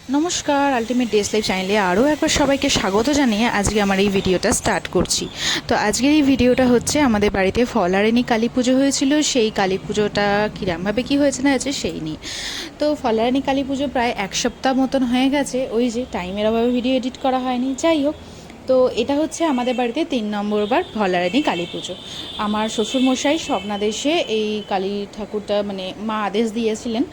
নমস্কার আলটিমেট ডেস লাইফ চ্যানেলে আরও একবার সবাইকে স্বাগত জানিয়ে আজকে আমার এই ভিডিওটা স্টার্ট করছি। তো আজকের এই ভিডিওটা হচ্ছে আমাদের বাড়িতে ফলারেনি কালী পুজো হয়েছিল, সেই কালী পুজোটা কীরমভাবে কী হয়েছে না হয়েছে সেই নিয়ে। তো ফলারেনি কালী পুজো প্রায় এক সপ্তাহ মতন হয়ে গেছে, ওই যে টাইমের অভাবে ভিডিও এডিট করা হয়নি, যাই হোক। তো এটা হচ্ছে আমাদের বাড়িতে তিন নম্বর বার ভলারানি কালী পুজো। আমার শ্বশুরমশাই স্বপ্নাদেশে এই কালী ঠাকুরটা মানে মা আদেশ দিয়েছিলেন।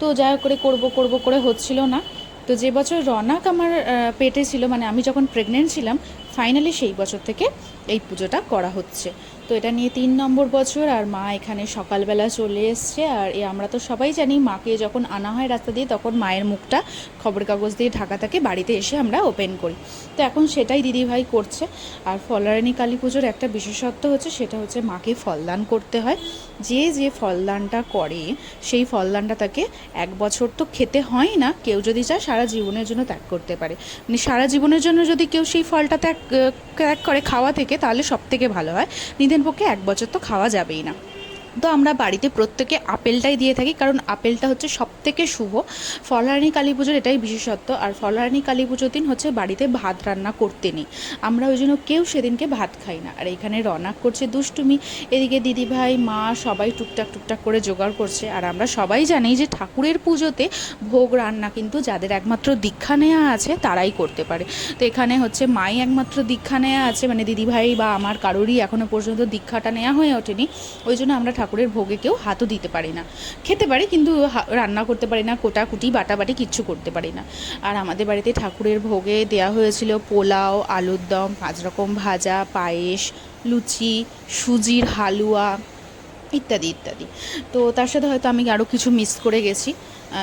তো যা করে করব করব করে হচ্ছিল না। তো যে বছর রনাক আমার পেটে ছিল মানে আমি যখন প্রেগনেন্ট ছিলাম ফাইনালি সেই বছর থেকে এই পুজোটা করা হচ্ছে। তো এটা নিয়ে তিন নম্বর বছর আর মা এখানে সকালবেলা চলে এসছে আর এ আমরা তো সবাই জানি মাকে যখন আনা হয় রাস্তা দিয়ে তখন মায়ের মুখটা খবর কাগজ দিয়ে ঢাকা থাকে বাড়িতে এসে আমরা ওপেন করি। তো এখন সেটাই দিদিভাই করছে আর ফলারানী কালী পুজোর একটা বিশেষত্ব হচ্ছে সেটা হচ্ছে মাকে ফলদান করতে হয়। যে যে ফলদানটা করে সেই ফলদানটা তাকে এক বছর তো খেতে হয় না, কেউ যদি চায় সারা জীবনের জন্য ত্যাগ করতে পারে। মানে সারা জীবনের জন্য যদি কেউ সেই ফলটা ত্যাগ ত্যাগ করে খাওয়া থেকে তাহলে সব থেকে ভালো হয়। নিদেন পক্ষে এক বছর তো খাওয়া যাবেই না। তো আমরা বাড়িতে প্রত্যেকে আপেলটাই দিয়ে থাকি, কারণ আপেলটা হচ্ছে সব থেকে শুভ। ফলহারানি কালী পুজোর এটাই বিশেষত্ব, আর ফলহারানি কালী পুজোর দিন হচ্ছে বাড়িতে ভাত রান্না করতে নেই। আমরা ওই জন্য কেউ সেদিনকে ভাত খাই না। আর এখানে রনাক করছে দুষ্টুমি, এদিকে দিদিভাই, মা সবাই টুকটাক টুকটাক করে জোগাড় করছে। আর আমরা সবাই জানি যে ঠাকুরের পুজোতে ভোগ রান্না কিন্তু যাদের একমাত্র দীক্ষা নেওয়া আছে তারাই করতে পারে। তো এখানে হচ্ছে মাই একমাত্র দীক্ষা নেওয়া আছে মানে দিদিভাই বা আমার কারোরই এখনও পর্যন্ত দীক্ষাটা নেওয়া হয়ে ওঠেনি। ওই জন্য আমরা ঠাকুরের ভোগে কেউ হাতও দিতে পারি না। খেতে পারি কিন্তু রান্না করতে পারি না, কোটাকুটি, বাটাবাটি কিচ্ছু করতে পারি না। আর আমাদের বাড়িতে ঠাকুরের ভোগে দেওয়া হয়েছিল পোলাও, আলুর দম, পাঁচ রকম ভাজা, পায়েস, লুচি, সুজির হালুয়া ইত্যাদি ইত্যাদি। তো তার সাথে হয়তো আমি আরও কিছু মিস করে গেছি।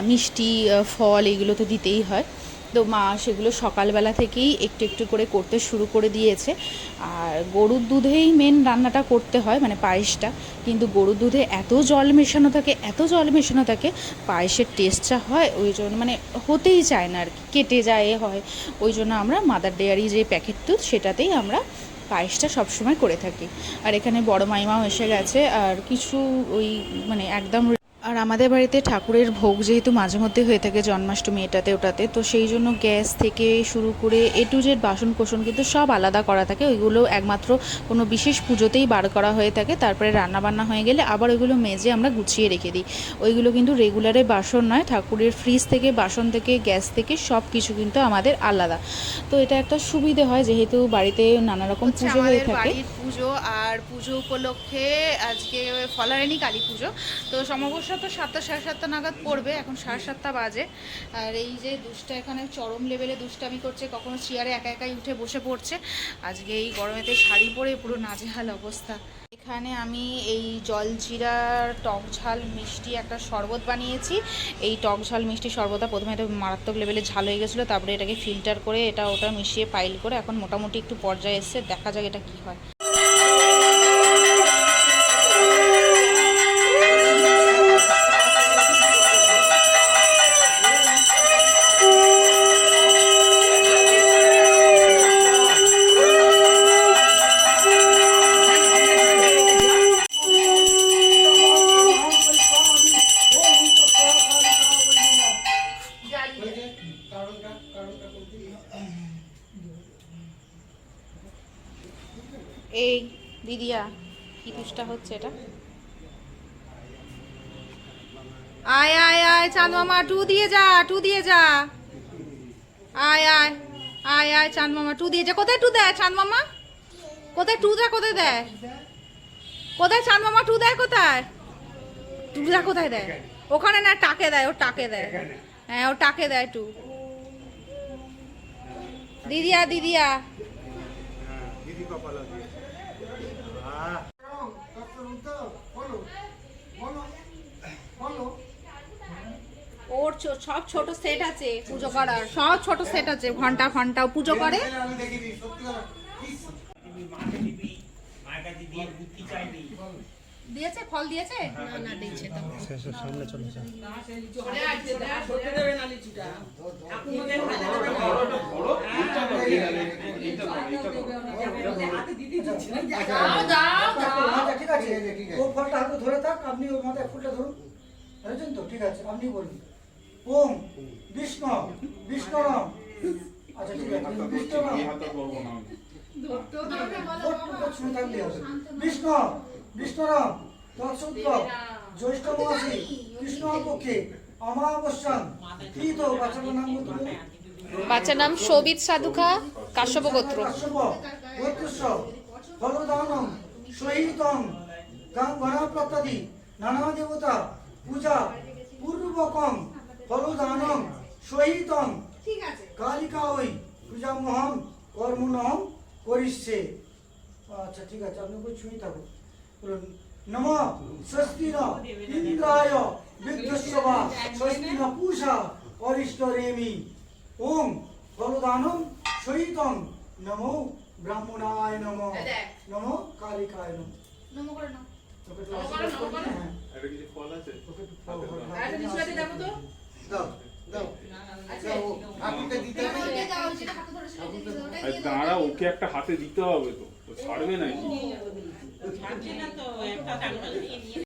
মিষ্টি ফল এগুলো তো দিতেই হয়। তো মা সেগুলো সকালবেলা থেকেই একটু একটু করে করতে শুরু করে দিয়েছে। আর গরুর দুধেই মেন রান্নাটা করতে হয় মানে পায়েসটা। কিন্তু গরুর দুধে এত জল মেশানো থাকে, এত জল মেশানো থাকে, পায়েসের টেস্টটা হয় ওই জন্য মানে হতেই চায় না আর কি, কেটে যায় হয়। ওই জন্য আমরা মাদার ডেয়ারি যে প্যাকেট দুধ, সেটাতেই আমরা পায়েসটা সবসময় করে থাকি। আর এখানে বড় মাইমাও এসে গেছে, আর কিছু ওই মানে একদম আর আমাদের বাড়িতে ঠাকুরের ভোগ যেহেতু মাঝে মধ্যে হয়ে থাকে জন্মাষ্টমী এটাতে ওটাতে তো সেই জন্য গ্যাস থেকে শুরু করে এ টু জেড বাসন কোসন কিন্তু সব আলাদা করা থাকে। ওইগুলো একমাত্র কোনো বিশেষ পুজোতেই বার করা হয়ে থাকে। তারপরে রান্না বান্না হয়ে গেলে আবার ওইগুলো মেজে আমরা গুছিয়ে রেখে দিই। ওইগুলো কিন্তু রেগুলারে বাসন নয় ঠাকুরের ফ্রিজ থেকে বাসন থেকে গ্যাস থেকে সব কিছু কিন্তু আমাদের আলাদা। তো এটা একটা সুবিধে হয় যেহেতু বাড়িতে নানা রকম পুজো হয়ে থাকে। বাড়ির পুজো আর পুজো উপলক্ষে আজকে ফলারেনি কালী পুজো। তো সমবস্যা তো সাতটা, সাড়ে সাতটা নাগাদ পড়বে, এখন সাড়ে সাতটা বাজে। আর এই যে দুষ্টা এখানে চরম লেভেলে দুষ্টামি করছে, কখনো চেয়ারে একা একাই উঠে বসে পড়ছে। আজকে এই গরমেতে শাড়ি পরে পুরো নাজেহাল অবস্থা। এখানে আমি এই জলজিরার টক ঝাল মিষ্টি একটা শরবত বানিয়েছি। এই টক ঝাল মিষ্টি শরবতটা প্রথমে এটা মারাত্মক লেভেলে ঝাল হয়ে গেছিল, তারপরে এটাকে ফিল্টার করে এটা ওটা মিশিয়ে পাইল করে এখন মোটামুটি একটু পর্যায়ে এসছে, দেখা যাক এটা কী হয়। এই দিদিয়া কি দুষ্টা হচ্ছে এটা? আয় আয় আয় চাঁদ মামা, টু দিয়ে যা, টু দিয়ে যা। আয় আয় আয় আয় চাঁদ মামা, টু দিয়ে যা। কোথায় টু দেয় চাঁদ মামা? কোথায় টু দেয় কোথায় দেয়? কোথায় চাঁদ মামা, টু দেয় কোথায়? টু দেয় কোথায় দেয়? ওখানে না, টাকে দেয় ও টাকে দেয়। হ্যাঁ ও টাকে দেয় টু। দিদিয়া দিদিয়া। ওর ছো- সব ছোট সেট আছে পুজো করার। সব ছোট সেট আছে ঘণ্টা ঘণ্টা পুজো করে। মাকে দিবি মায়ের কাছে দিয়ে বুদ্ধি চাইবি। দিয়েছে? ফল দিয়েছে? না না দিয়েছে তো। আচ্ছা ঠিক আছে ও ফলটা হাতে ধরে থাক আপনি ওর মাথায় ফুলটা ধরুন। ধরেছেন তো? ঠিক আছে আপনি বলুন। ওম বিষ্ণু কৃষ্ণরাম আচ্ছা ঠিক আছে হবে কৃষ্ণ কৃষ্ণরাম তৎসত্য জ্যৈষ্ঠ মাসে কৃষ্ণ পক্ষে অমাবস্যান কি তো বাচ্চাটার নাম বাচ্চার নাম সৌবিত সাধুখা কাশ্যপ গোত্র ফলদানম সহিতম গাং গণপ্রত্যাদি নানা দেবতা পূজা পূর্বকম ফলদানম সহিতম। কালিকা ওই পূজা মহম কর্মণম করিষ্যে। আচ্ছা ঠিক আছে আপনি ছুঁই থাকুন। নম স্বস্তি ন ইন্দ্রায় বিদ্যস্য স্বস্তি ন পূষা অরিষ্ট রেমি ওম ফলদানম সহিতম নমো ব্রাহ্মণায় নম নমো কালিকায় নম? হ্যাঁ। ফল ফল দাও দাঁড়া ওকে একটা হাতে দিতে হবে তো 당신은 또 애타 당신이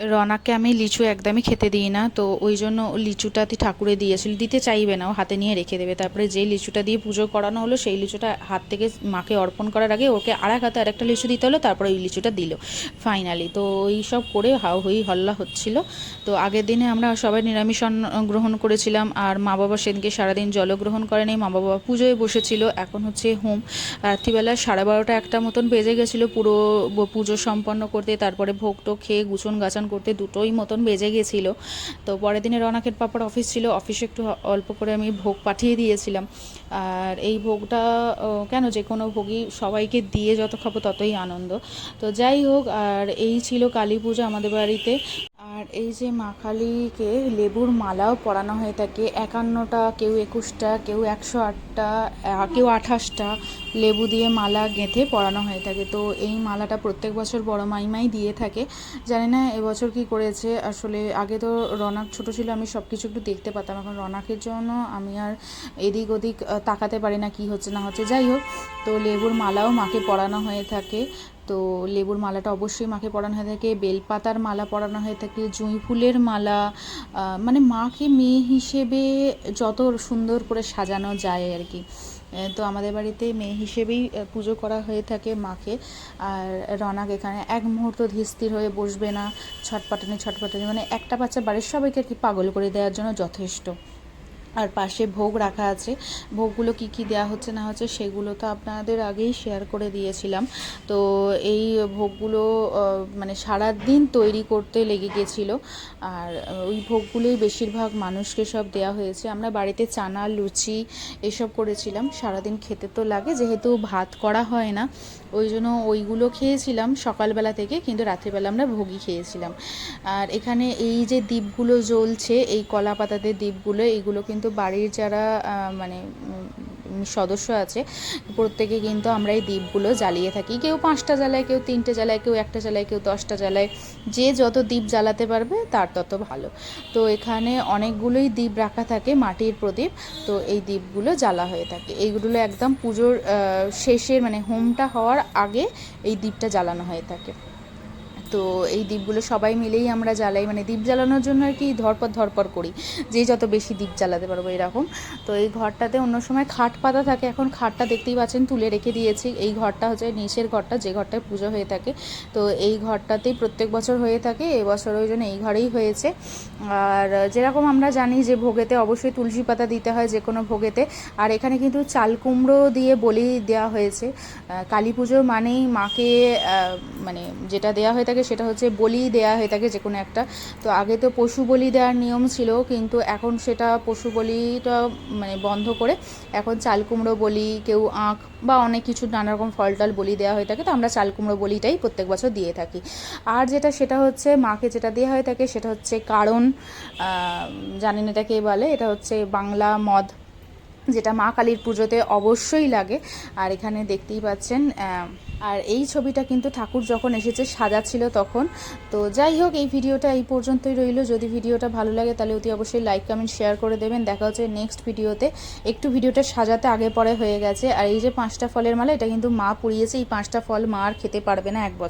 রনাকে আমি লিচু একদমই খেতে দিই না, তো ওই জন্য ও লিচুটাতে ঠাকুরে দিয়েছিল। দিতে চাইবে না, ও হাতে নিয়ে রেখে দেবে। তারপরে যে লিচুটা দিয়ে পুজো করানো হলো, সেই লিচুটা হাত থেকে মাকে অর্পণ করার আগে ওকে আর এক হাতে আরেকটা লিচু দিতে হলো, তারপরে ওই লিচুটা দিল ফাইনালি তো ওই সব করে হাও হই হল্লা হচ্ছিল। তো আগের দিনে আমরা সবাই নিরামিষ গ্রহণ করেছিলাম, আর মা বাবা সেদিনকে সারাদিন জলগ্রহণ করেনি মা বাবা পুজোয় বসেছিল। এখন হচ্ছে হোম। রাত্রিবেলা সাড়ে বারোটা একটা মতন বেজে গেছিল পুরো পুজো সম্পন্ন করতে, তারপরে ভোগ টোগ খেয়ে গুছন গাছন করতে দুটোই মতন বেজে গেছিল। তো পরের দিনে রনাকের পাপার অফিস ছিল, অফিসে একটু অল্প করে আমি ভোগ পাঠিয়ে দিয়েছিলাম। আর এই ভোগটা কেন যে কোনো ভোগই সবাইকে দিয়ে যত খাব ততই আনন্দ। তো যাই হোক, আর এই ছিল কালী পুজো আমাদের বাড়িতে। আর এই যে মা কালীকে লেবুর মালাও পরানো হয়ে থাকে, একান্নটা, কেউ একুশটা, কেউ একশো আটটা কেউ আঠাশটা লেবু দিয়ে মালা গেঁথে পরানো হয়ে থাকে। তো এই মালাটা প্রত্যেক বছর বড় মাইমাই দিয়ে থাকে। জানি না এবছর কি করেছে। আসলে আগে তো রনাক ছোট ছিল, আমি সব কিছু একটু দেখতে পাতাম। এখন রনাকের জন্য আমি আর এদিক ওদিক তাকাতে পারি না কি হচ্ছে না হচ্ছে। যাই হোক, তো লেবুর মালাও মাকে পরানো হয়ে থাকে। তো লেবুর মালাটা অবশ্যই মাকে পরানো হয়ে থাকে, বেলপাতার মালা পরানো হয়ে থাকে, জুঁই ফুলের মালা মানে মাকে মেয়ে হিসেবে যত সুন্দর করে সাজানো যায় আর কি। তো আমাদের বাড়িতে মেয়ে হিসেবেই পুজো করা হয়ে থাকে মাকে। আর রনাক এখানে এক মুহূর্ত ধীর হয়ে বসবে না, ছটপাটানি ছটপাটানি মানে একটা বাচ্চা বাড়ির সবাইকে আর কি পাগল করে দেওয়ার জন্য যথেষ্ট। আর পাশে ভোগ রাখা আছে। ভোগগুলো কি কি দেওয়া হচ্ছে না হচ্ছে সেগুলো তো আপনাদের আগেই শেয়ার করে দিয়েছিলাম। তো এই ভোগগুলো মানে সারা দিন তৈরি করতে লেগে গেছিল। আর ওই ভোগগুলোই বেশিরভাগ মানুষকে সব দেওয়া হয়েছে। আমরা বাড়িতে চানা, লুচি এসব করেছিলাম। সারাদিন খেতে তো লাগে, যেহেতু ভাত করা হয় না। ওই জন্য ওইগুলো খেয়েছিলাম সকালবেলা থেকে, কিন্তু রাত্রিবেলা আমরা ভোগই খেয়েছিলাম। আর এখানে এই যে দ্বীপগুলো জ্বলছে, এই কলা পাতাতে দ্বীপগুলো এইগুলো কিন্তু বাড়ির যারা মানে সদস্য আছে, প্রত্যেকে কিন্তু আমরা এই দ্বীপগুলো জ্বালিয়ে থাকি। কেউ পাঁচটা জ্বালায়, কেউ তিনটে জ্বালায়, কেউ একটা জ্বালায়, কেউ দশটা জ্বালায়। যে যত দ্বীপ জ্বালাতে পারবে, তার তত ভালো। তো এখানে অনেকগুলোই দ্বীপ রাখা থাকে, মাটির প্রদীপ। তো এই দ্বীপগুলো জ্বালা হয়ে থাকে। এইগুলো একদম পুজোর শেষের মানে হোমটা হওয়ার আগে এই দ্বীপটা জ্বালানো হয়ে থাকে। তো এই দ্বীপগুলো সবাই মিলেই আমরা জ্বালাই। মানে দ্বীপ জ্বালানোর জন্য আর কি ধরপর ধরপর করি, যে যত বেশি দ্বীপ জ্বালাতে পারব এরকম। তো এই ঘরটাতে অন্য সময় খাট পাতা থাকে, এখন খাটটা দেখতেই পাচ্ছেন তুলে রেখে দিয়েছি। এই ঘরটা হচ্ছে নিচের ঘরটা, যে ঘরটায় পুজো হয়ে থাকে। তো এই ঘরটাতেই প্রত্যেক বছর হয়ে থাকে, এবছর ওই জন্য এই ঘরেই হয়েছে। আর যেরকম আমরা জানি যে ভোগেতে অবশ্যই তুলসী পাতা দিতে হয় যে কোনো ভোগেতে। আর এখানে কিন্তু চাল কুমড়ো দিয়ে বলি দেওয়া হয়েছে। কালী পুজো মানেই মাকে মানে যেটা দেওয়া হয়ে থাকে সেটা হচ্ছে বলি দেওয়া হয়ে থাকে যে কোনো একটা। তো আগে তো পশু বলি দেওয়ার নিয়ম ছিল কিন্তু এখন সেটা পশু বলিটা মানে বন্ধ করে এখন চাল কুমড়ো বলি কেউ আঁখ বা অনেক কিছু নানা রকম ফল টল বলি দেওয়া হয়ে থাকে তো আমরা চাল কুমড়ো বলিটাই প্রত্যেক বছর দিয়ে থাকি। আর যেটা সেটা হচ্ছে মাকে যেটা দেওয়া হয়ে থাকে সেটা হচ্ছে কারণ আহ, জানি না এটা কে বলে এটা হচ্ছে বাংলা মদ। যেটা মা কালীর পুজোতে অবশ্যই লাগে। আর এখানে দেখতেই পাচ্ছেন আর এই ছবিটা কিন্তু ঠাকুর যখন এসেছে সাজা ছিল তখন। তো যাই হোক, এই ভিডিওটা এই পর্যন্তই রইল। যদি ভিডিওটা ভালো লাগে তাহলে অতি অবশ্যই লাইক কমেন্ট শেয়ার করে দেবেন। দেখা হচ্ছে নেক্সট ভিডিওতে। একটু ভিডিওটা সাজাতে আগে পরে হয়ে গেছে। আর এই যে পাঁচটা ফলের মালা, এটা কিন্তু মা পুড়িয়েছে। এই পাঁচটা ফল মা আর খেতে পারবে না এক বছর।